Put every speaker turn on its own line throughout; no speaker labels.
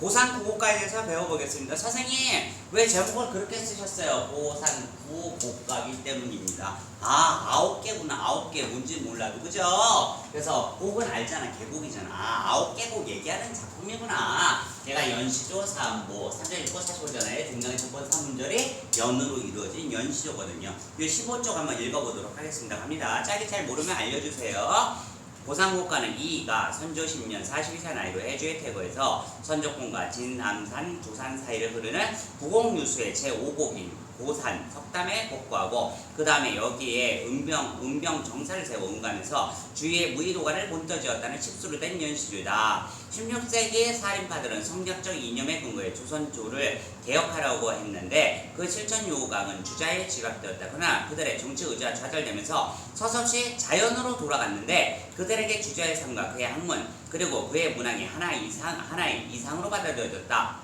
고산 구곡가에 대해서 배워보겠습니다. 선생님, 왜 제목을 그렇게 쓰셨어요? 고산 구곡가기 때문입니다. 아, 아홉 개구나. 아홉 개 뭔지 몰라도, 그죠? 그래서 곡은 알잖아. 계곡이잖아. 아, 아홉 개곡 얘기하는 작품이구나. 얘가 연시조, 3절 읽고 45절에 등장의 첫 번째 3문절이 연으로 이루어진 연시조거든요. 이 15쪽 한번 읽어보도록 하겠습니다. 갑니다. 짧게 잘 모르면 알려주세요. 고상국가는 이이가 선조 10년 42세 나이로 해주의 태거에서 선조공과 진남산 두산 사이를 흐르는 구곡유수의 제5곡인 고산 석담에 복구하고 그 다음에 여기에 은병 은병 정사를 세워 은감에서 주위에 무의도가를 본떠지었다는 십수로 된 연시주다. 16세기 살인파들은 성격적 이념에 근거해 조선조를 개혁하려고 했는데 그 실천 요구강은 주자에 지각되었다. 그러나 그들의 정치 의지가 좌절되면서 서서시 자연으로 돌아갔는데 그들에게 주자의 삶과 그의 학문 그리고 그의 문학이 하나 이상 하나의 이상으로 받아들여졌다.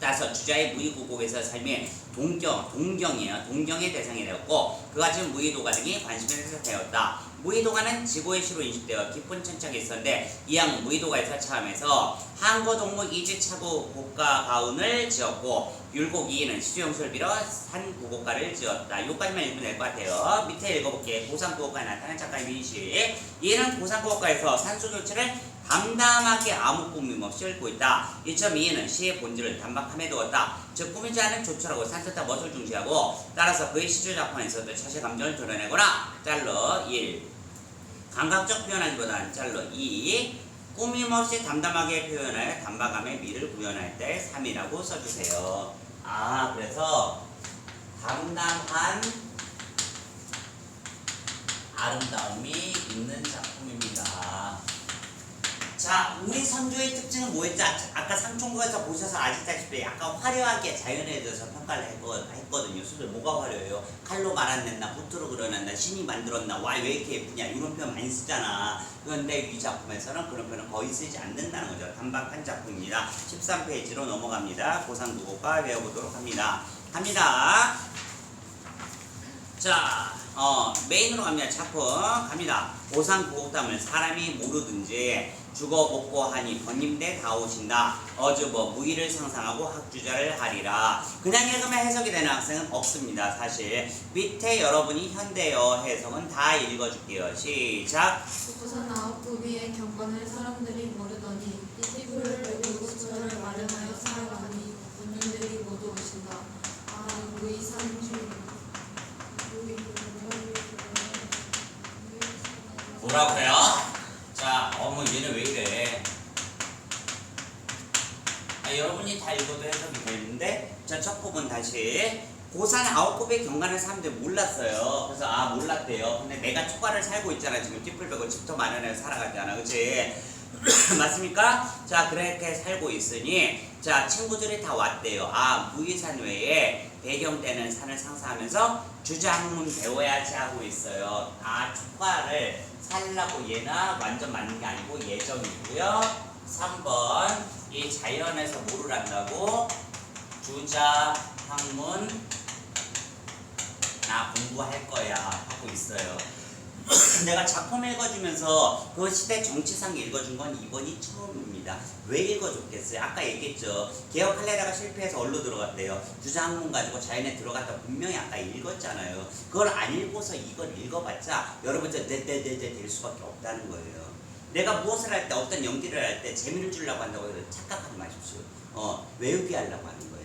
따라서 주자의 무의고곡에서 삶의 동경, 동경이에요. 동경의 대상이 되었고 그가 지금 무의도가 등이 관심을 되었다. 무의도가는 지고의 시로 인식되어 깊은 천착이 있었는데 이양 무의도가에서 차함해서 한거동목 이지차구 곡가 가운을 지었고 율곡 이인은 시주영수를 빌어 산구곡가를 지었다. 요까지만 읽으면 될 것 같아요. 밑에 읽어볼게. 고산구곡가에 나타난 작가의 민식. 이는 고산구곡가에서 산수교체를 담담하게 아무 꾸밈 없이 읽고 있다. 2.2는 시의 본질을 단박함에 두었다. 즉 꾸미지 않은 조처라고 산뜻한 멋을 중시하고 따라서 그의 시조 작품에서도 자신의 감정을 드러내거나 짤러 1 감각적 표현하기보다는 짤러 2 꾸밈 없이 담담하게 표현하여 단박함의 미를 구현할 때 3이라고 써주세요. 아 그래서 담담한 아름다움이 있는 작품입니다. 자, 우리 선조의 특징은 뭐였죠? 아- 아까 상총부에서 보셔서 아시다시피 약간 화려하게 자연에 대해서 평가를 했거- 했거든요. 수들 뭐가 화려해요? 칼로 말아냈나, 보트로 그려냈나, 신이 만들었나, 와, 왜 이렇게 예쁘냐, 이런 표현 많이 쓰잖아. 그런데 이 작품에서는 그런 표현은 거의 쓰지 않는다는 거죠. 단박한 작품입니다. 13페이지로 넘어갑니다. 고상국어과 배워보도록 합니다. 갑니다. 자, 어, 메인으로 갑니다. 작품 갑니다. 고상 구곡담을 사람이 모르든지 죽어 먹고 하니 번님대 다 오신다. 어주버 무의를 상상하고 학주자를 하리라. 그냥 읽으면 해석이 되는 학생은 없습니다. 사실 밑에 여러분이 현대어 해석은 다 읽어줄게요. 시작.
우선 아홉 부비의 경건을 사람들이 모르더니 띠불을 빼고 수절을 마련하여 살아가니 군인들이 모두 오신다. 아, 무이상주
뭐라고요? 자, 어머 얘는 왜 이래? 아, 여러분이 다 읽어도 해석이 되는데 자, 첫 부분 다시 고산 아홉 곱의 경관을 사람들이 몰랐어요. 그래서 아 몰랐대요. 근데 내가 초과를 살고 있잖아. 지금 띠뿔1고 집도 마련해서 살아가잖아. 그치? 맞습니까? 자 그렇게 살고 있으니 자 친구들이 다 왔대요. 아 무의산 외에 배경되는 산을 상상하면서 주장문 배워야지 하고 있어요. 아 초과를 살라고 얘나 완전 맞는 게 아니고 예정이고요. 3번 이 자연에서 한다고 주자 학문 나 공부할 거야 하고 있어요. 내가 작품 읽어주면서 그 시대 정치상 읽어준 건 이번이 처음입니다. 왜 읽어줬겠어요? 아까 얘기했죠. 개혁할래다가 실패해서 얼로 들어갔대요. 주장문 가지고 자연에 들어갔다 분명히 아까 읽었잖아요. 그걸 안 읽고서 이걸 읽어봤자 여러분들 네네네네 될 수밖에 없다는 거예요. 내가 무엇을 할 때 어떤 연기를 할 때 재미를 주려고 한다고 착각하지 마십시오. 어, 외우게 하려고 하는 거예요.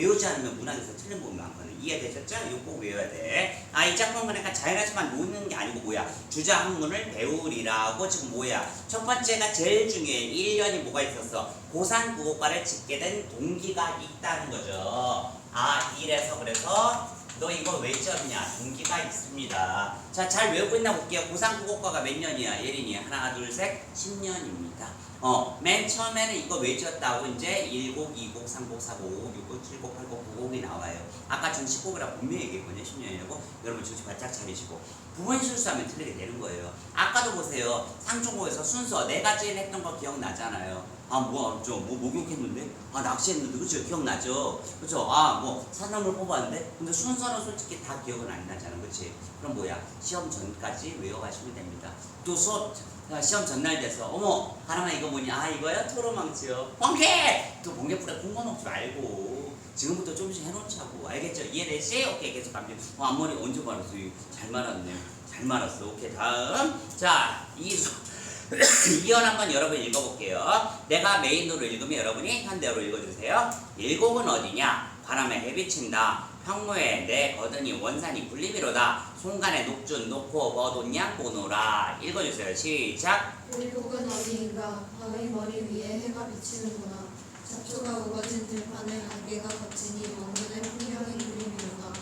외우지 않으면 문학에서 틀린 부분 많거든요. 이해되셨죠? 이거 꼭 외워야 돼. 아, 이 작품 보니까 자연에서만 노는 게 아니고 뭐야? 주자 학문을 배우리라고 지금 뭐야? 첫 번째가 제일 중요해. 1년이 뭐가 있었어? 고산 국어과를 짓게 된 동기가 있다는 거죠. 아, 이래서 그래서 너 이거 왜 지었냐? 동기가 있습니다. 자, 잘 외우고 있나 볼게요. 고산 국어과가 몇 년이야? 예린이 하나, 둘, 셋, 10년입니다. 어, 맨 처음에는 이거 왜 지었다고 이제 1곡, 2곡, 3곡, 4곡, 5곡, 6곡, 7곡, 8곡, 9곡이 나와요. 아까 전 10곡이라 분명히 얘기했거든요. 10년이라고. 여러분 정신 바짝 차리시고. 부분 실수하면 틀리게 되는 거예요. 아까도 보세요. 상중고에서 순서 네 가지 했던 거 기억나잖아요. 아뭐 알았죠 뭐 목욕했는데 아 낚시했는데 그죠 기억나죠 그죠 아뭐 산나물 뽑았는데 근데 순서는 솔직히 다 기억은 안 나잖아 그치 그럼 뭐야 시험 전까지 외워가시면 됩니다. 또 수업 아, 시험 전날 돼서 어머 하나만 이거 뭐냐 아 이거야? 토로망치요. 번개 또 번개불에 콩고 먹지 말고 지금부터 조금씩 해놓자고. 알겠죠? 이해되시 오케이 계속 갑니다. 어, 앞머리 언제 말았어? 잘 말았네. 잘 말았어. 오케이 다음. 자 이수 이연 한번 여러분 읽어볼게요. 내가 메인으로 읽으면 여러분이 현대어로 읽어주세요. 일곡은 어디냐? 바람에 해비친다. 평무에 내 거든이 원산이 불리비로다. 송간에 녹준 놓고 버돈양 보노라. 읽어주세요. 시작.
일곡은 어디인가 바위 머리 위에 해가 비치는구나 잡초가 우거진 들판에 안개가 걷히니 원근의 풍경이 그림이로다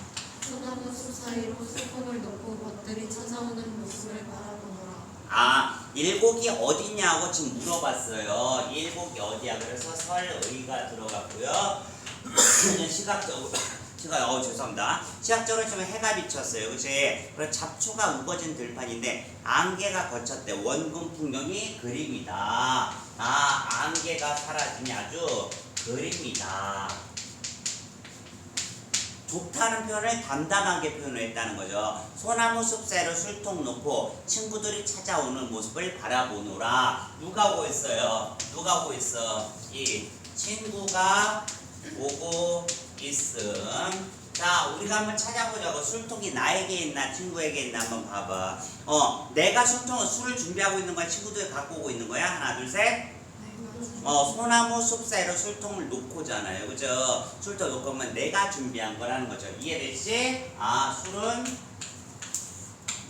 소나무 숲 사이로 소풍을 놓고 벗들이 찾아오는 모습을 바라보노라
아, 일곡이 어디냐고 지금 물어봤어요. 일곡이 어디야? 그래서 설의가 들어갔고요. 시각적으로 시각 어 죄송합니다. 시각적으로 지금 해가 비쳤어요. 그치? 그래서 잡초가 우거진 들판인데 안개가 거쳤대. 원금 풍경이 그림이다. 아, 안개가 사라지니 아주 그림이다. 좋다는 표현을 담담하게 표현을 했다는 거죠. 소나무 숲새로 술통 놓고 친구들이 찾아오는 모습을 바라보노라. 누가 오고 있어요? 누가 오고 있어? 이 친구가 오고 있음. 자, 우리가 한번 찾아보자고. 술통이 나에게 있나, 친구에게 있나 한번 봐봐. 어, 내가 술통을 술을 준비하고 있는 거야? 친구들이 갖고 오고 있는 거야? 하나, 둘, 셋. 어, 소나무 숲 사이로 술통을 놓고잖아요. 그죠? 술통 놓고 하면 내가 준비한 거라는 거죠. 이해되시? 아, 술은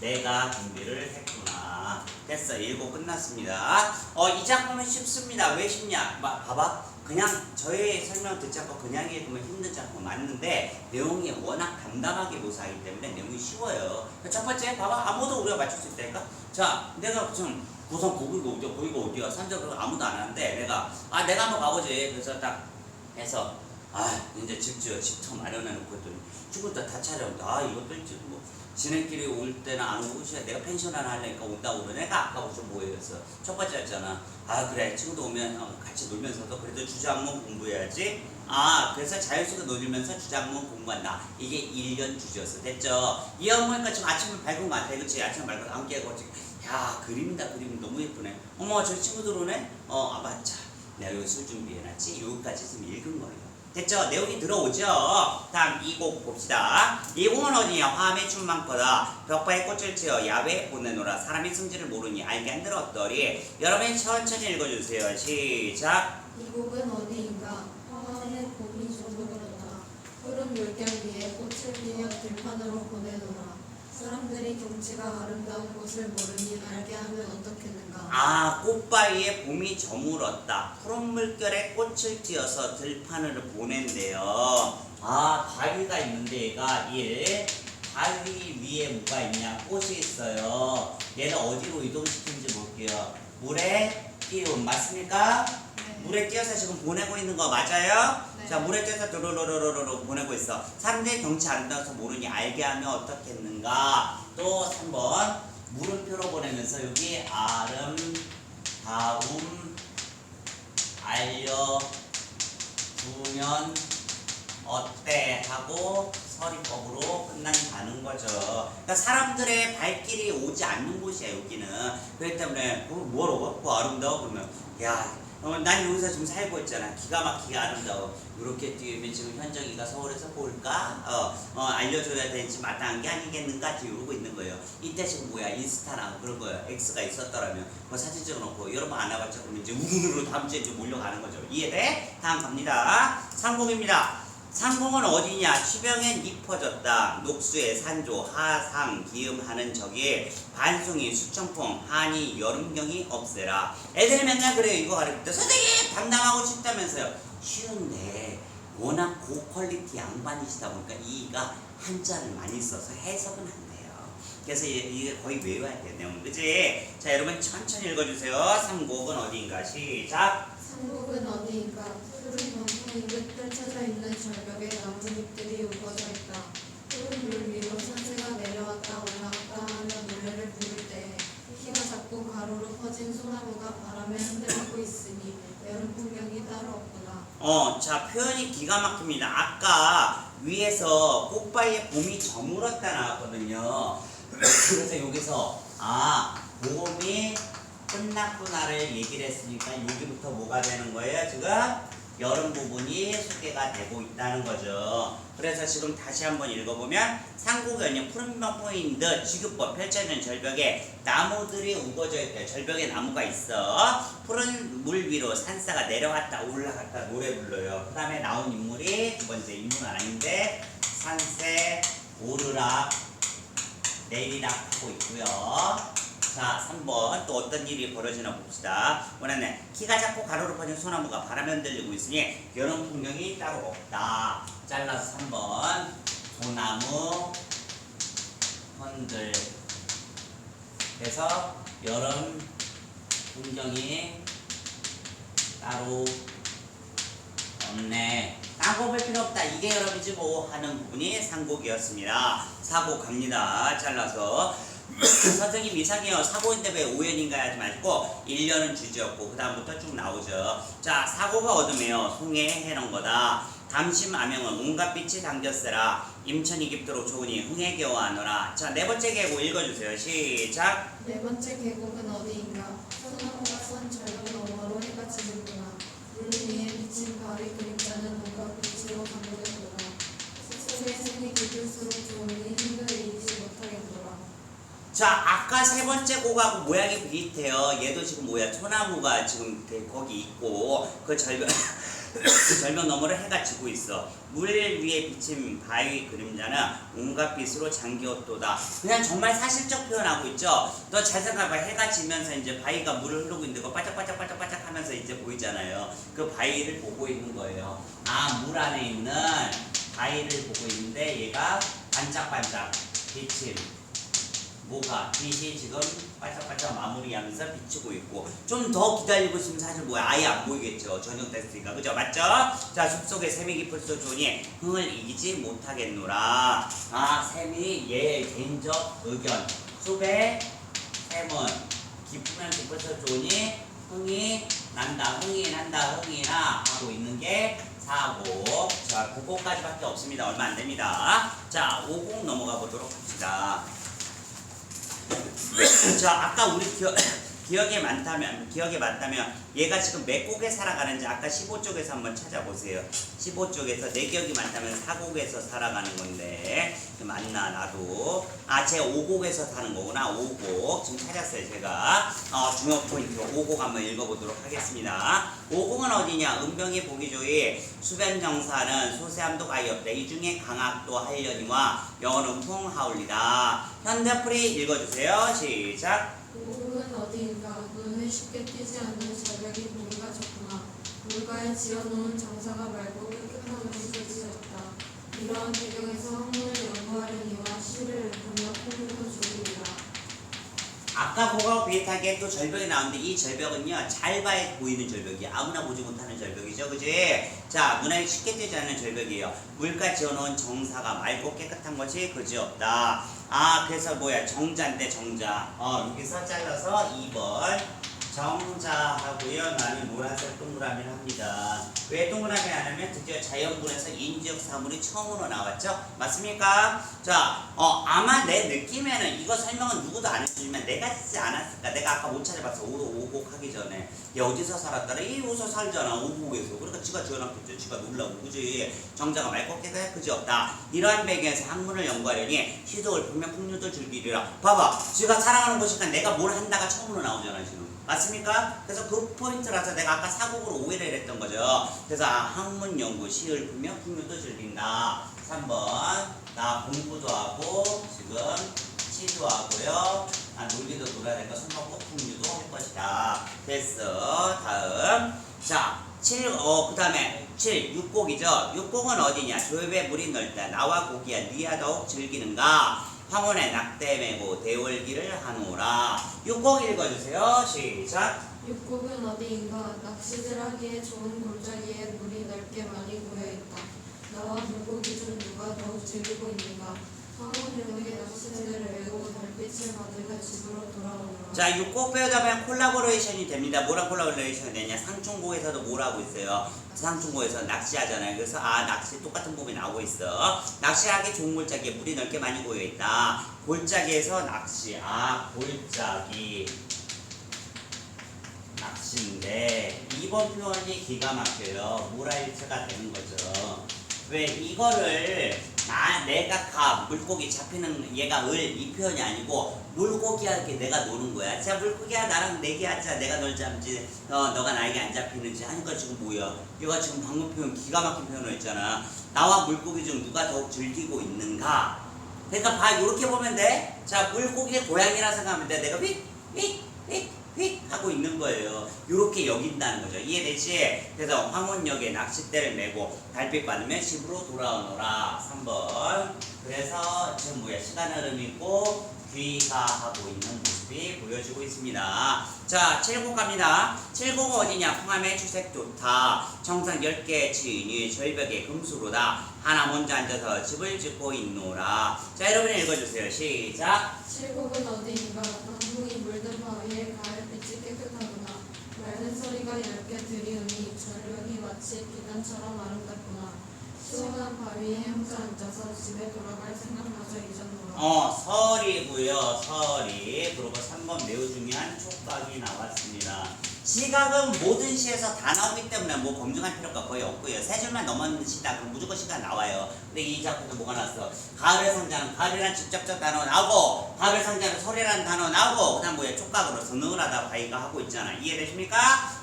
내가 준비를 했구나. 됐어. 일곱 끝났습니다. 어, 이 작품은 쉽습니다. 왜 쉽냐? 봐, 봐봐. 그냥 저의 설명 듣지 않고 그냥 읽으면 힘든 작품 맞는데 내용이 워낙 담담하게 묘사하기 때문에 내용이 쉬워요. 첫 번째, 봐봐. 아무도 우리가 맞출 수 있다니까? 자, 내가 좀 고성 거기가 어디야? 거기가 어디야? 산적으로 아무도 안 하는데 내가 아 내가 한번 가보지. 그래서 딱 해서 아 이제 집지어 집터 마련해 놓고 했더니 친구들 다 찾아온다. 아 이것도 이제 뭐 지네끼리 올 때는 안 오고 시야 내가 펜션 하나 하려니까 온다고 그러네. 내가 아까부터 뭐였어? 첫 번째였잖아. 아 그래 친구도 오면 어, 같이 놀면서도 그래도 주장문 공부해야지. 아 그래서 자연스럽게 놀면서 주장문 공부한다. 이게 1년 주제였어. 됐죠? 이 엄마니까 지금 아침에 밝은 거 같아. 그치? 아침에 밝은 안개가 지금 야 그림이다 그림 너무 예쁘네 어머 저 친구들 오네 어아 맞자 내가 여기 술 준비해놨지 여기까지 지금 읽은 거예요 됐죠? 내용이 들어오죠? 다음 이 곡 봅시다. 이 곡은 어디냐? 화음의 춤만 커다. 벽바에 꽃을 지어 야외에 보내노라 사람이 승질을 모르니 알게 안 들었더리 여러분이 천천히 읽어주세요. 시작.
이 곡은 어디인가? 화환의 봄이 조르그렀다. 푸른 물결 위에 꽃을 피워 들판으로 보내노라 사람들이 경치가 아름다운 곳을 모르니 알게 하면 어떻겠는가
아 꽃바위에 봄이 저물었다 푸른 물결에 꽃을 띄어서 들판으로 보낸대요 아 바위가 있는데 얘가 1 바위 위에 뭐가 있냐 꽃이 있어요 얘는 어디로 이동시키는지 볼게요 물에 띄움 맞습니까?
네.
물에 띄어서 지금 보내고 있는 거 맞아요?
네.
자 물에 띄어서 도로로로로로 보내고 있어 사람들이 경치 아름다워서 모르니 알게 하면 어떻겠는가 또 3번 물음표로 보내면서 여기 아름다움 알려주면 어때 하고 서리법으로 끝난다는 거죠. 그러니까 사람들의 발길이 오지 않는 곳이야 여기는. 그렇기 때문에 뭐 뭐라고? 뭐 아름다워 그러면 야. 어, 난 여기서 지금 살고 있잖아. 기가 막히게 아름다워. 이렇게 뛰면 지금 현정이가 서울에서 볼까? 어, 어, 알려줘야 되지 마땅한 게 아니겠는가? 이러고 있는 거예요. 이때 지금 뭐야? 인스타나 그런 거예요. X가 있었더라면 그 사진 찍어놓고 여러분 안 와봤자 그러면 이제 우르르 다음 주에 이제 몰려가는 거죠. 이해돼? 다음 갑니다. 상봉입니다. 상봉은 어디냐? 취병엔 잎어졌다. 녹수에 산조, 하상, 기음하는 적에 반송이, 수청풍, 한이, 여름경이 없애라. 애들이 맨날 그래요. 이거 가르칠 때 선생님 담당하고 싶다면서요. 쉬운데 워낙 고퀄리티 양반이시다 보니까 이가 한자를 많이 써서 해석은 안 돼요. 그래서 이게 거의 외워야 돼요. 내용 그지? 자 여러분 천천히 읽어주세요. 삼곡은 어디인가? 시작.
삼국은 어디인가 끝 펼쳐져 있는 절벽에 나뭇잎들이 우거져 있다 푸른 물 위로 산새가 내려왔다 올라갔다 하며 노래를 부를 때 키가 작고 가로로 퍼진 소나무가 바람에 흔들리고 있으니 여름
어, 자, 표현이 기가 막힙니다. 아까 위에서 꽃바위에 봄이 저물었다 나왔거든요. 그래서 여기서, 아, 봄이 끝났구나를 얘기를 했으니까 여기부터 뭐가 되는 거예요, 지금? 여름 부분이 소개가 되고 있다는 거죠. 그래서 지금 다시 한번 읽어보면 상고견이 푸른병 포인 듯 지급법 펼쳐있는 절벽에 나무들이 우거져 있대. 절벽에 나무가 있어. 푸른 물 위로 산사가 내려갔다 올라갔다 노래 불러요. 그 다음에 나온 인물이 두 번째 인물은 아닌데 산세 오르락 내리락 하고 있고요. 자, 3번 또 어떤 일이 벌어지나 봅시다. 원하는 키가 작고 가로로 퍼진 소나무가 바람에 흔들리고 있으니 여름 풍경이 따로 없다. 잘라서 3번 소나무 흔들 그래서 여름 풍경이 따로 없네. 따고 볼 필요 없다. 이게 여러분이지 뭐 하는 부분이 상곡이었습니다. 사고 갑니다. 잘라서 선생님 이상해요. 사고인데 왜 5연인가 하지 말고 1년은 주제였고 그 다음부터 쭉 나오죠. 자 사고가 얻으며 송해 해놓은 거다. 담심 암영은 온갖 빛이 당겼으라 임천이 깊도록 좋으니 흥에 겨워하노라. 자네 번째 계고 읽어주세요. 시작.
네 번째 계곡은 어디인가? 소나무가 선 절벽 너머로 해가 지는구나. 물 위에 비친 바위 그림자는 뭔가 빛으로 감도겠도다. 속의 생이 깊을수록 좋으니 못하겠더라.
자, 아까 세 번째 곡하고 모양이 비슷해요. 얘도 지금 뭐야? 소나무가 지금 대- 거기 있고 그 절벽 그 절벽 너머를 해가 지고 있어. 물 위에 비친 바위 그림자는 온갖 빛으로 잠겼도다. 그냥 정말 사실적 표현하고 있죠. 너 잘 생각해봐. 해가 지면서 이제 바위가 물을 흐르고 있는데 그 반짝반짝반짝반짝 하면서 이제 보이잖아요. 그 바위를 보고 있는 거예요. 아, 물 안에 있는 바위를 보고 있는데 얘가 반짝반짝 비침. 뭐가 빛이 지금 반짝반짝 마무리하면서 비추고 있고 좀 더 기다리고 있으면 사실 뭐야 아예 안 보이겠죠. 저녁 됐으니까. 그죠? 맞죠? 자 숲속에 샘이 깊을수록 좋으니 흥을 이기지 못하겠노라. 아 샘이 얘 개인적 의견. 숲에 샘은 깊으면 깊을수록 좋으니 흥이 난다 흥이 난다 흥이 나 하고 있는 게 사고. 자 9곡까지밖에 없습니다. 얼마 안 됩니다. 자 5곡 넘어가 보도록 합시다 자, 아까 우리 기억, 기억에 많다면, 기억에 많다면, 얘가 지금 몇 곡에 살아가는지 아까 15쪽에서 한번 찾아보세요. 15쪽에서 내 기억이 많다면 4곡에서 살아가는 건데, 맞나, 나도. 아, 제 5곡에서 사는 거구나, 5곡. 지금 찾았어요, 제가. 어, 중요 포인트 5곡 한번 읽어보도록 하겠습니다. 5곡은 어디냐? 은병이 보기 좋이 수변정사는 소세함도 가히 없다. 이 중에 강학도 하려니와 영어는 풍하울리다. 현대풀이 읽어주세요. 시작.
계곡은 어디인가? 눈에 쉽게 띄지 않는 절벽이 무리가 적구나. 물가에 지어놓은 정사가 맑고 깨끗한 곳에 지었다. 이러한 배경에서 학문을 연구하려니와 시를 읽으며 풍류도 줄이리라.
아까 그거하고 비슷하게 또 절벽이 나오는데 이 절벽은요 잘 봐야 보이는 절벽이야 아무나 보지 못하는 절벽이죠. 그지? 자 눈에 쉽게 띄지 않는 절벽이에요. 물가 지어놓은 정사가 맑고 깨끗한 것이 그지 없다. 아 그래서 뭐야? 정자인데 정자. 어 여기서 잘라서 2번 정자하고요. 나는 노란색 동그라미를 합니다. 왜 동그라미 하냐면 드디어 자연분에서 인지역 사물이 처음으로 나왔죠? 맞습니까? 자 어, 아마 내 느낌에는 이거 설명은 누구도 안 해주지만 내가 쓰지 않았을까? 내가 아까 못 찾아봤어. 오, 오곡 하기 전에. 얘 어디서 살았더라? 이 어디서 살잖아 오곡에서. 그러니까 지가 지어놨겠죠. 지가 놀라고 그지? 정자가 깨끗해 그지? 없다. 이러한 배경에서 학문을 연구하려니 시도를 분명 풍류도 즐기리라. 봐봐. 지가 살아가는 곳이니까 내가 뭘 한다가 처음으로 나오잖아 지금 맞습니까? 그래서 그 포인트라서 내가 아까 사곡으로 오해를 했던 거죠. 그래서 아, 학문 연구, 시을 분명 풍류도 즐긴다. 3번 나 공부도 하고 지금 시도 하고요. 아, 놀기도 놀아야 될까 술 먹고 풍류도 할 것이다. 됐어. 다음 자 7, 어, 그 다음에 7, 6곡이죠. 6곡은 어디냐? 조엽의 물이 넓다. 나와 고기야, 니야 더욱 즐기는가? 황혼의 낙대 메고 대월기를 하노라. 6곡 읽어주세요. 시작.
육국은 어디인가? 낚시질 하기에 좋은 골짜기에 물이 넓게 많이 고여 있다. 나와 물고기 중 누가 더욱 즐기고 있는가?
자, 이거 꼭 배우자면 콜라보레이션이 됩니다. 뭐랑 콜라보레이션이 되냐? 상충고에서도 뭐라고 있어요? 상충고에서 낚시하잖아요. 그래서 아 낚시 똑같은 부분이 나오고 있어. 낚시하기 좋은 골짜기에 물이 넓게 많이 고여 있다. 골짜기에서 낚시. 아 골짜기. 낚시인데 이번 표현이 기가 막혀요. 모라일트가 되는 거죠. 왜 이거를 나 내가 가 물고기 잡히는 얘가 을 이 표현이 아니고 물고기한테 내가 노는 거야. 자 물고기야 나랑 내기하자. 내가 널 잡지. 어 너가 나에게 안 잡히는지 하니까 지금 뭐야? 얘가 지금 방금 표현 기가 막힌 표현을 했잖아. 나와 물고기 중 누가 더욱 즐기고 있는가? 그러니까 봐 이렇게 보면 돼. 자 물고기의 고양이라 생각하면 돼. 내가 휙휙휙 휙 하고 있는 거예요. 이렇게 여긴다는 거죠. 이해되지? 그래서 황혼역에 낚싯대를 메고 달빛 받으면 집으로 돌아오너라. 3번. 그래서 지금 뭐야? 시간 흐름 있고 귀가 하고 있는 모습이 보여지고 있습니다. 자, 7곡 갑니다. 7곡은 어디냐? 풍암의 추색 좋다. 청산 10개 지인이 절벽에 금수로다. 하나 먼저 앉아서 집을 짓고 있노라. 자, 여러분 읽어주세요. 시작.
칠곡은 어디인가 남풍이 물든 바위에 가을빛이 깨끗하구나 소리가 얇게 들리우니 절벽이 마치 비단처럼 아름답구나 시원한 바위에 혼자 앉아서 집에 돌아갈 생각마저 잊었노라
어, 설이고요. 설이. 그리고 3번 매우 중요한 촉각이 나왔습니다. 시각은 모든 시에서 다 나오기 때문에 뭐 검증할 필요가 거의 없고요. 세 줄만 넘었는 시다 그럼 무조건 시가 나와요. 근데 이 작품도 뭐가 나왔어? 가을의 상자는 가을이란 직접적 단어 나오고 가을의 상자는 설이라는 단어 나오고 그 다음 뭐야 촉각으로 선응을 하다 바위가 하고 있잖아. 이해되십니까?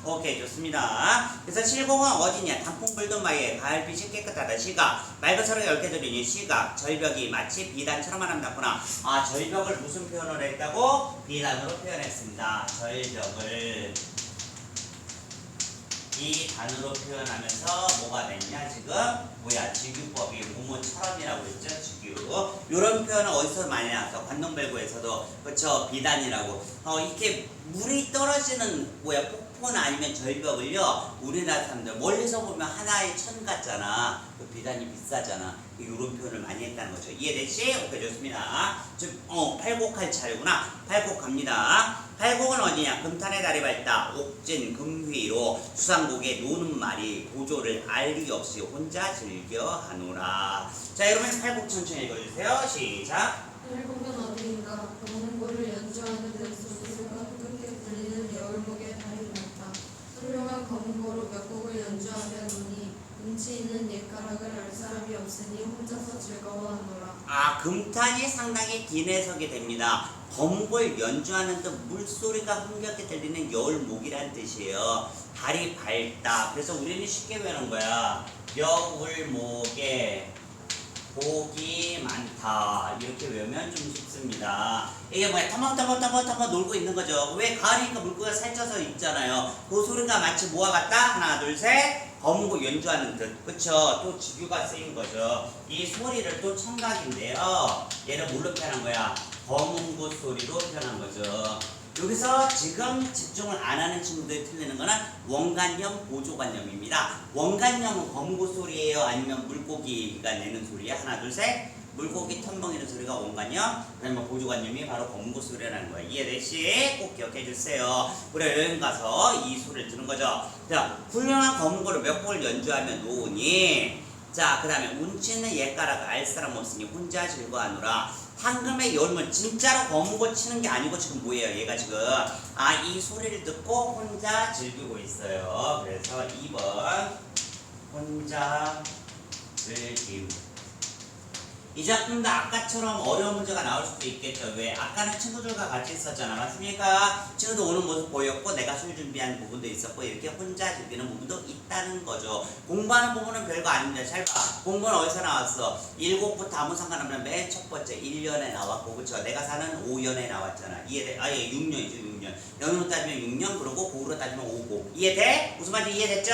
오케이 좋습니다. 그래서 실공은 어디냐? 단풍 불던 바위에 가을빛이 깨끗하다. 시각 맑은 서로 열개 들리니 시각 절벽이 마치 비단처럼 아름답구나. 아 절벽을 무슨 표현을 했다고? 비단으로 표현했습니다. 절벽을 이 단어로 표현하면서 뭐가 됐냐? 지금 뭐야? 직유법이 모모처럼이라고 했죠? 직유. 요런 표현은 어디서 많이 나왔어? 관동별구에서도. 그쵸? 비단이라고. 어 이렇게 물이 떨어지는 뭐야? 폭포나 아니면 절벽을요? 우리나라 사람들 멀리서 보면 하나의 천 같잖아. 그 비단이 비싸잖아 이런 표현을 많이 했다는 거죠 이해되시? 오케이 좋습니다 지금 어 팔곡할 차례구나 팔곡 갑니다 팔곡은 어디냐? 금탄의 다리 밝다. 옥진 금휘로 수상곡에 노는 말이 고조를 알리 없이 혼자 즐겨 하노라. 자, 여러분 팔곡 천천히 읽어주세요. 시작.
칠곡은 어디인가 검은고를 연주하는 듯 소리가 끝에 들리는 여울목에 다리 났다 훌륭한 검은고로 몇 곡을 연주하려 노니 운치 있는 옛가락을 알 사람이 없으니 혼자서 즐거워하노라
아, 금탄이 상당히 긴 해석이 됩니다. 검골 연주하는 듯 물소리가 흥겹게 들리는 여울목이란 뜻이에요. 달이 밝다. 그래서 우리는 쉽게 배우는 거야. 여울목에 복이 많다. 이렇게 외우면 좀 쉽습니다. 이게 뭐야? 터벅터벅터벅터벅 놀고 있는 거죠. 왜 가을이니까 물고기가 살쪄서 있잖아요. 그 소리가 마치 같다? 하나, 둘, 셋. 검고 연주하는 듯. 그쵸? 또 직유가 쓰인 거죠. 이 소리를 또 청각인데요. 얘를 뭘로 표현한 거야? 검은고 소리로 표현한 거죠. 여기서 지금 집중을 안 하는 친구들이 틀리는 거는 원관념, 보조관념입니다. 원관념은 검고 소리예요? 아니면 물고기가 내는 소리야? 하나, 둘, 셋. 물고기 텀벙이는 소리가 원관념, 그다음에 보조관념이 바로 검고 소리라는 거예요. 이해되시? 꼭 기억해 주세요. 우리 여행 가서 이 소리를 듣는 거죠. 자, 훌륭한 검고를 몇 곡을 연주하면 노니. 자, 그 다음에 운치는 옛가락 알 사람 없으니 혼자 즐거워하노라. 황금의 여름은 진짜로 검고 치는 게 아니고 지금 뭐예요? 얘가 지금 아 이 소리를 듣고 혼자 즐기고 있어요. 그래서 2번 혼자 즐김. 이 작품도 아까처럼 어려운 문제가 나올 수도 있겠죠. 왜? 아까는 친구들과 같이 있었잖아. 맞습니까? 친구도 오는 모습 보였고, 내가 술 준비한 부분도 있었고, 이렇게 혼자 즐기는 부분도 있다는 거죠. 공부하는 부분은 별거 아닙니다. 잘 봐. 공부는 어디서 나왔어? 7부터 아무 상관없는 맨 첫 번째 1년에 나왔고, 그쵸? 내가 사는 5년에 나왔잖아. 이해돼? 아, 예, 6년이죠, 6년. 연으로 따지면 6년, 그리고 고으로 따지면 5고. 이해돼? 무슨 말인지 이해됐죠?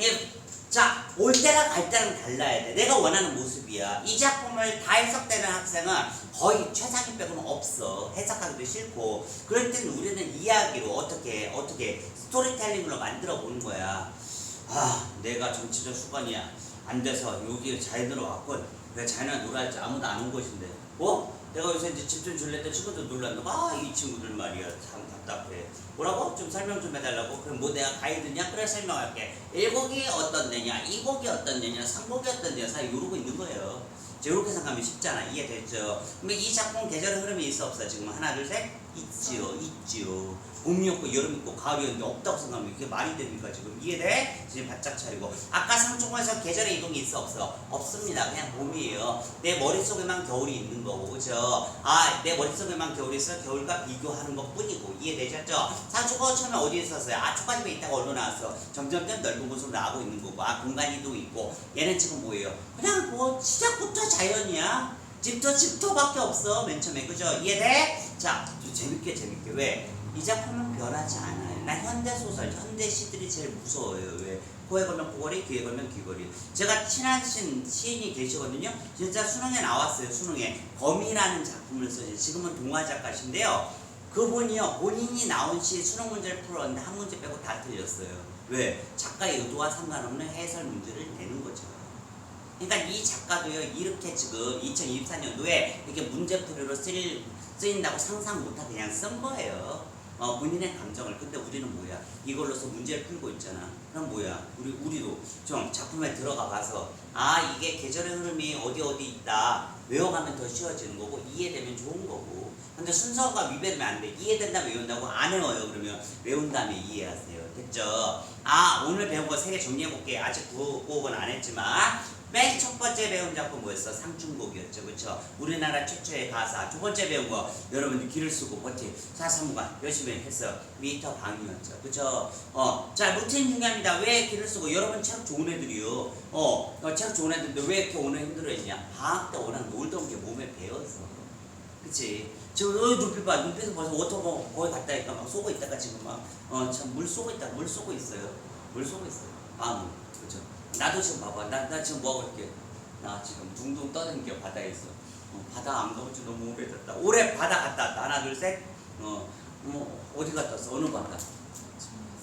예. 자, 올 때랑 갈 때랑 달라야 돼. 내가 원하는 모습이야. 이 작품을 다 해석되는 학생은 거의 최상위 빼고는 없어. 해석하기도 싫고. 그럴 때는 우리는 이야기로 어떻게, 어떻게 스토리텔링으로 만들어 보는 거야. 아, 내가 정치적 수반이 안 돼서 여기 잘 들어왔군. 왜 자기네 놀아 할지 아무도 안 온 곳인데. 어? 내가 요새 이제 집좀 줄래 때 친구들 놀랐는데 아 이 친구들 말이야. 참 답답해. 뭐라고? 좀 설명 좀 해달라고? 그럼 뭐 내가 가이드냐? 그래 설명할게. 1곡이 어떤 데냐? 2곡이 어떤 데냐? 3곡이 어떤 데냐? 사이 이러고 있는 거예요. 이렇게 생각하면 쉽잖아. 이해됐죠? 근데 이 작품 계절의 흐름이 있어 없어? 지금 하나 둘 셋. 있지요. 있지요 봄이 없고 여름이 있고 가을이 없는데 없다고 생각하면 이게 말이 됩니까 지금 이해돼? 지금 바짝 차리고 아까 상충에서 계절의 이동이 있어 없어? 없습니다 그냥 봄이에요 내 머릿속에만 겨울이 있는 거고 그죠? 아내 머릿속에만 겨울이 있어 겨울과 비교하는 것 뿐이고 이해되셨죠? 상충어 처음에 어디에 있었어요? 아초까지만 있다가 얼로 나왔어 점점점 넓은 곳으로 나가고 있는 거고 아 공간 이동 있고 얘는 지금 뭐예요? 그냥 뭐 시작부터 자연이야 집터 집터밖에 없어 맨 처음에 그죠? 이해돼? 자, 좀 재밌게 재밌게 왜? 이 작품은 변하지 않아요. 난 현대 소설, 현대 시들이 제일 무서워요. 왜? 코에 걸면 코걸이, 귀에 걸면 귀걸이. 제가 친한 신, 시인이 계시거든요. 진짜 수능에 나왔어요. 수능에 거미라는 작품을 써요. 지금은 동화 작가신데요. 그분이요 본인이 나온 시 수능 문제를 풀었는데 한 문제 빼고 다 틀렸어요. 왜? 작가의 의도와 상관없는 해설 문제를 내는 거죠. 그러니까 이 작가도요 이렇게 지금 2024년도에 이렇게 문제풀이로 쓰인다고 상상 못하고 그냥 쓴 거예요. 어, 본인의 감정을. 근데 우리는 뭐야? 이걸로서 문제를 풀고 있잖아. 그럼 뭐야? 우리 우리도 좀 작품에 들어가 봐서 아 이게 계절의 흐름이 어디 어디 있다 외워가면 더 쉬워지는 거고 이해되면 좋은 거고. 근데 순서가 위배되면 안 돼. 이해된다면 외운다고 안 외워요. 그러면 외운 다음에 이해하세요. 됐죠? 아 오늘 배운 거 세 개 정리해 볼게요. 아직 구곡은 안 했지만 맨 첫 번째 배운 작품 뭐였어? 상충곡이었죠. 그쵸? 우리나라 최초의 가사. 두 번째 배운 거 여러분들 길을 쓰고 버티. 사사무관 열심히 했어. 미터 방이었죠. 그쵸? 어, 자 루틴 중요합니다. 왜 길을 쓰고? 여러분 책 좋은 애들이요. 어, 어, 책 좋은 애들인데 왜 이렇게 오늘 힘들어 했냐? 방학 때 워낙 놀던 게 몸에 배어서. 그치? 지금 어, 눈빛 봐. 눈빛은 벌써 워터보 거의 갔다니까 막 쏘고 있다가 지금 막, 어, 참 물 쏘고 있다. 물 쏘고 있어요. 물 쏘고 있어요. 마음. 나도 지금 봐봐. 나, 나 지금 뭐하고 있게? 나 지금 둥둥 떠다니겨 바다에 있어. 어, 바다 안 가본 지 너무 오래됐다. 올해 바다 갔다 왔다. 하나, 둘, 셋. 어, 뭐, 어디 갔다 왔어? 어느 바다?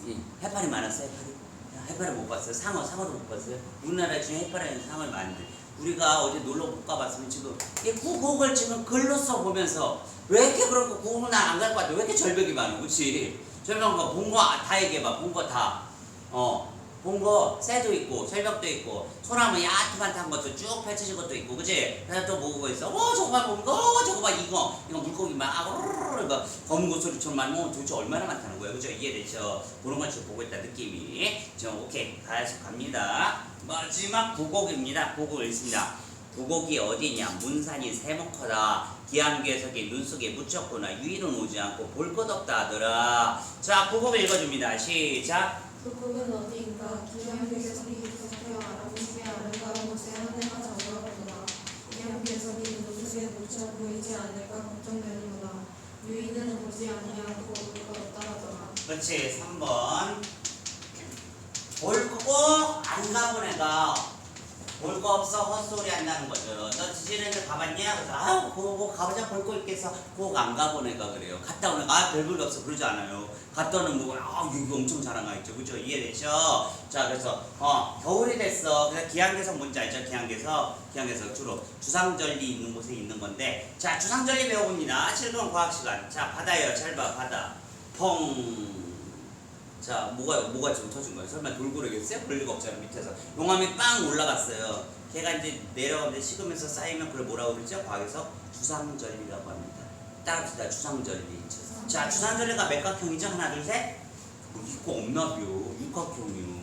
이 해파리 많았어, 해파리? 야, 해파리 못 봤어요? 상어, 상어도 못 봤어요? 우리나라 중에 해파리는 상어를 많은데. 우리가 어디 놀러 못 가봤으면 지금 이 구곡을 지금 글로 써보면서 왜 이렇게 그렇고 구곡은 난안 갈 것 같아? 왜 이렇게 절벽이 많아? 그치? 절벽 거, 본거 다 얘기해봐. 본 거 다. 어. 본거 새도 있고 절벽도 있고 소나무 야트만한 것도 쭉 펼쳐진 것도 있고 그지? 그래서 또 보고 있어? 어 저거 봐 보고 어 저거 봐 이거. 이거 물고기 막 아우르르 막 검은 고 소리처럼 뭐 도대체 얼마나 많다는 거예요? 그죠? 이해되죠? 그런 걸 지금 보고 있다 느낌이. 저 오케이. 다시 갑니다. 마지막 구곡입니다. 구곡 읽습니다. 구곡이 어디냐? 문산이 세목하다. 기암괴석이 눈 속에 묻혔구나. 유일은 오지 않고 볼 것 없다 하더라. 자 구곡 읽어줍니다. 시작
그 곡은 어디인가 기념비석이 계속되어 알아보시게 아름다운 곳에 하늘가 잡으라구나 기념비석이 눈속에 묻혀 보이지 않을까 걱정되는구나. 유인은 보지 아니하고 볼것 없다 하더라.
그렇지 3번 볼 거고 안 가본 애가 볼 거 없어 헛소리 한다는 거죠. 너 디즈니랜드 가봤냐? 그래서 아유 그거 뭐 가보자. 볼 거 있겠어. 그거 안 애가 그래요. 갔다 온 애가 아 별볼일 없어. 그러지 않아요. 갔다 오는 뭐 아, 이거 엄청 자랑하겠죠. 그죠? 이해되죠? 자 그래서 어 겨울이 됐어. 그래서 기항개석 뭔지 알죠? 기항개석 기항개석 주로 주상절리 있는 곳에 있는 건데 자 주상절리 배워봅니다. 7번 과학 시간. 자 바다예요. 잘 봐 바다. 펑 자, 뭐가 뭐가 지금 터진 거예요? 설마 돌고래겠어요? 그럴 리가 없잖아요 밑에서 용암이 빵 올라갔어요. 걔가 이제 내려가는데 식으면서 쌓이면 그걸 뭐라고 그러죠? 과학에서 주상절리라고 합니다. 따라합시다. 주상절리. 자, 주상절리가 맥각형이죠? 하나, 둘, 셋. 뭐 있고 없나요? 육각형이요.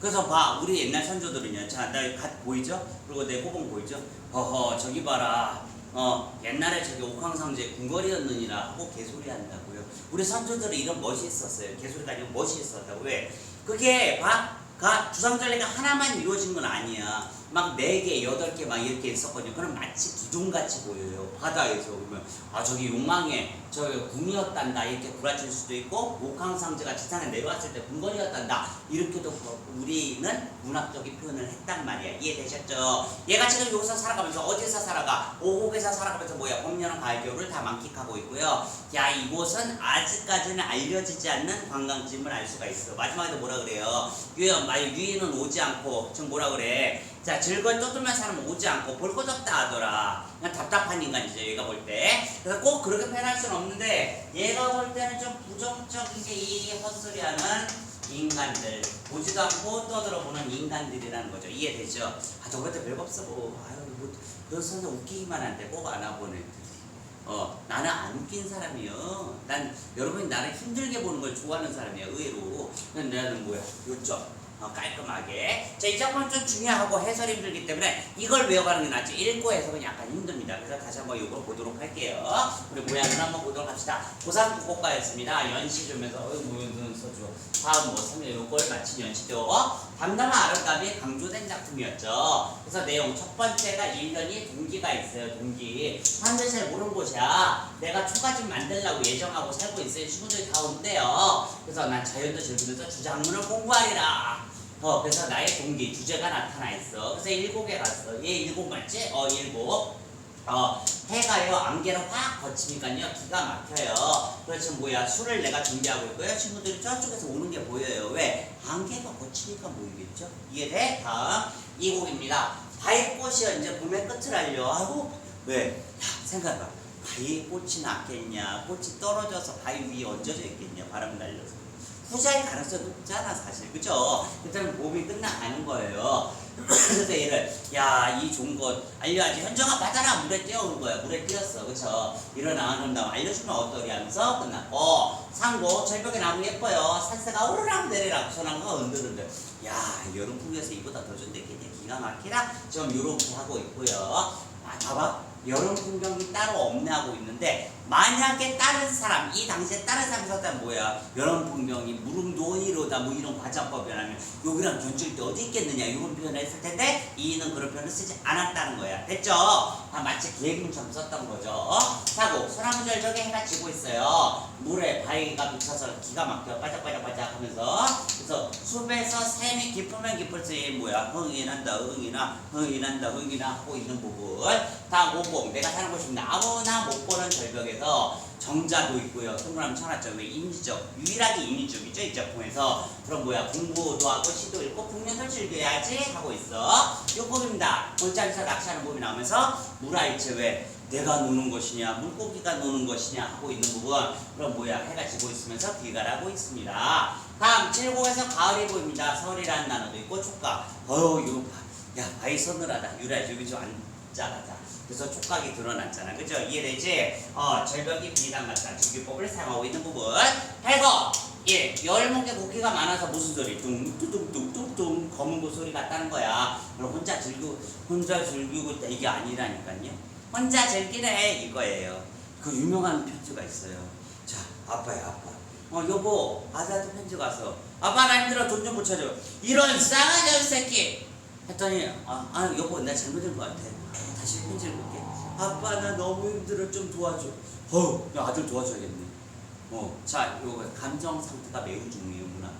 그래서 봐, 우리 옛날 선조들은요. 자, 나갓 보이죠? 그리고 내 호봉 보이죠? 허허, 저기 봐라. 어, 옛날에 저기 옥황상제 궁궐이었느니라 하고 개소리 한다고요. 우리 선조들은 이런 멋이 있었어요. 개소리가 아니고 멋이 있었다고. 왜? 그게 봐, 가 주상절리가 하나만 이루어진 건 아니야. 막네 개, 여덟 개막 이렇게 있었거든요. 그럼 마치 기둥같이 보여요. 바다에서 보면 아 저기 용망에 저기 궁이었단다 이렇게 구라칠 수도 있고 옥황상제가 지상에 내려왔을 때 궁궐이었단다 이렇게도 우리는 문학적인 표현을 했단 말이야. 이해되셨죠? 얘가 지금 여기서 살아가면서 어디서 살아가? 오곡에서 살아가면서 뭐야? 봄, 여름, 가을, 겨울을 다 만끽하고 있고요. 야 이곳은 아직까지는 알려지지 않는 관광지임을 알 수가 있어. 마지막에 뭐라 그래요? 유연 봐요. 유인은 오지 않고 지금 뭐라 그래? 자 즐거이 떠들면 사람 오지 않고 볼 것 없다 하더라. 그냥 답답한 인간이죠 얘가 볼 때. 그래서 꼭 그렇게 표현할 수는 없는데 얘가 볼 때는 좀 부정적인 게 이 헛소리하는 인간들 보지도 않고 떠들어보는 인간들이라는 거죠. 이해되죠? 아 저것도 별거 없어 뭐. 아유 뭐 그래서 웃기기만 한데 꼭 안아보네. 어, 나는 안 웃긴 사람이요. 난 여러분이 나를 힘들게 보는 걸 좋아하는 사람이야, 의외로. 근데 나는 뭐야? 요점. 어, 깔끔하게. 자, 이 작품은 좀 중요하고 해설이 힘들기 때문에 이걸 외워가는 게 낫지. 읽고 해석은 약간 힘듭니다. 그래서 다시 한번 이걸 보도록 할게요. 우리 모양을 한번 보도록 합시다. 고3 국어과였습니다. 연시 주면서, 어이, 뭐, 무슨 서주. 다음 뭐, 3일 요걸 마친 연시죠. 담담한 아름다움이 강조된 작품이었죠. 그래서 내용 첫 번째가 1년이 동기가 있어요. 동기. 사람들이 잘 모르는 곳이야. 내가 초가집 만들려고 예정하고 살고 있어요. 친구들이 다 온대요. 그래서 난 자연도 즐기면서 주작문을 공부하리라. 어, 그래서 나의 동기, 주제가 나타나 있어. 그래서 일곡에 갔어. 얘 일곡 맞지? 어, 일곡. 어, 해가요, 안개로 확 거치니까요, 기가 막혀요. 그렇지, 뭐야, 술을 내가 준비하고 있고요. 친구들이 저쪽에서 오는 게 보여요. 왜? 안개가 거치니까 보이겠죠? 이해돼? 다음, 이 곡입니다. 바위꽃이 이제 봄의 끝을 알려. 아이고, 왜? 야, 생각해봐. 바위에 꽃이 났겠냐? 꽃이 떨어져서 바위 위에 얹어져 있겠냐? 바람 날려서. 후자일 가능성이 높잖아 사실. 그죠? 일단 몸이 끝나가는 거예요. 그래서 얘를 야 이 좋은 것 알려야지. 현정아 받아라 물에 뛰어오는 거야. 물에 뛰었어. 그쵸? 일어나 나 알려주면 어떠리 하면서 끝났고 상고 절벽에 나무 예뻐요. 산새가 오르락 내리락 소나무가 흔들흔들. 야 여름 풍경에서 이보다 더 좋은데 기가 막히라 지금 요렇게 하고 있고요. 아 봐봐 여름 풍경이 따로 없네 하고 있는데 만약에 다른 사람 이 당시에 다른 사람이 썼다면 뭐야? 여름 풍경이 무릉도원이로다 뭐 이런 과장법이라면 여기랑 견줄 때 어디 있겠느냐 이런 표현을 했을 텐데 이는 그런 표현을 쓰지 않았다는 거야. 됐죠? 아, 마치 기획문처럼 썼던 거죠. 사고 소나무 절벽에 해가 지고 있어요. 물에 바위가 비쳐서 기가 막혀 바짝바짝바짝 하면서 숲에서 샘이 깊으면 깊을수록 뭐야? 흥이 난다 흥이 나 흥이 난다 흥이 나 하고 있는 부분. 다음 오공 내가 사는 곳입니다 아무나 못 보는 절벽에서 정자도 있고요. 동그라미 왜? 인지적 유일하게 인지적이죠 이 작품에서. 그럼 뭐야? 공부도 하고 시도 읽고 국면을 즐겨야지 하고 있어. 요 곡입니다. 골짜기에서 낚시하는 곡이 나오면서 물알체 왜 내가 노는 것이냐 물고기가 노는 것이냐 하고 있는 부분. 그럼 뭐야? 해가 지고 있으면서 비가라고 있습니다 다음 7곡에서 가을이 보입니다 서울이라는 단어도 있고 촉각 어휴 이거 봐. 야 바위 서늘하다 유라 여기 좀 앉아가자 그래서 촉각이 드러났잖아 그죠 이해되지 어 절벽이 비단 같다 주기법을 사용하고 있는 부분 해거 예, 열목의 고기가 많아서 무슨 소리? 뚱뚱뚱뚱뚱 검은 고 소리 같다는 거야. 그럼 혼자 즐기고 혼자 즐기고 이게 아니라니까요. 혼자 즐기네 이거예요. 그 유명한 편지가 있어요. 자, 아빠야 아빠. 어 여보 아들한테 편지 가서 아빠 나 힘들어 돈 좀 붙여줘. 이런 싸가지 없는 새끼. 했더니 아, 아 여보 나 잘못된 것 같아. 다시 편지를 볼게. 아빠 나 너무 힘들어 좀 도와줘. 어, 야, 아들 도와줘야겠네. 어, 자, 요거 감정 상태가 매우 중요해요, 문화.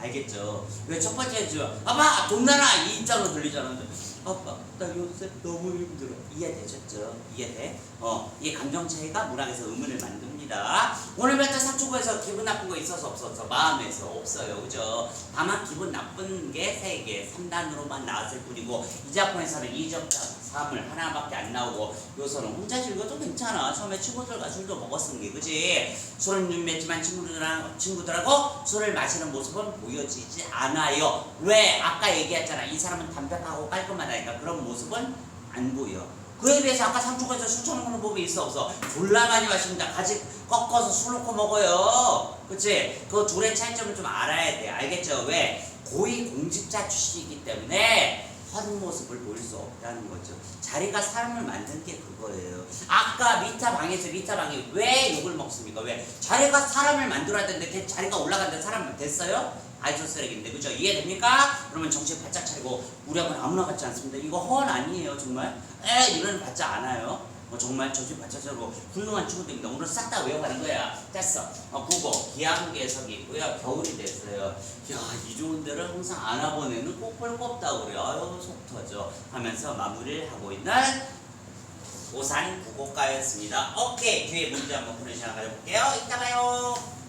알겠죠? 왜 첫 번째 주 아빠 돈 나라 이 입장으로 들리잖아. 아빠 나 요새 너무 힘들어. 이해되셨죠? 이해돼? 어, 이 감정 차이가 문학에서 의문을 만듭니다. 오늘 배터 상초부에서 기분 나쁜 거 있어서 없어서 마음에서 없어요, 그죠? 다만 기분 나쁜 게세 개, 3단으로만 나왔을 뿐이고 이 작품에서는 2점 3을 하나밖에 안 나오고 요서는 혼자 즐겨도 괜찮아. 처음에 친구들과 술도 먹었은 게 그지? 술은 좀 맺지만 친구들이랑 친구들하고 술을 마시는 모습은 보여지지 않아요. 왜? 아까 얘기했잖아. 이 사람은 담백하고 깔끔하다 니까 그런 모습은 안 보여. 그에 비해서 아까 상주에서 술 처먹는 법이 있어 없어? 졸라 많이 마십니다. 가지 꺾어서 술 놓고 먹어요. 그치? 그 둘의 차이점을 좀 알아야 돼. 알겠죠? 왜? 고위 공직자 출신이기 때문에 헛 모습을 보일 수 없다는 거죠. 자리가 사람을 만든 게 그거예요. 아까 미타 방에서 미타 방이 왜 욕을 먹습니까? 왜? 자리가 사람을 만들어야 되는데 걔 자리가 올라갔는데 사람 됐어요? 아이소 쓰레기인데 그죠? 이해됩니까? 그러면 정신 바짝 차리고 우리 학은 아무나 같지 않습니다. 이거 허언 아니에요 정말? 에 이런 받지 않아요. 어, 정말 정신 바짝 차리고 훌륭한 친구들입니다. 오늘 싹 다 외워가는 거야. 됐어. 어, 국어 기하계석이 있고요. 겨울이 됐어요. 야, 이 좋은 데를 항상 안아본 애는 꼭 헐겁다고 그래요. 아유, 속 터져. 하면서 마무리를 하고 있는 오산 국어과였습니다. 오케이. 뒤에 문제 한번 보내시나 가져볼게요. 이따 봐요.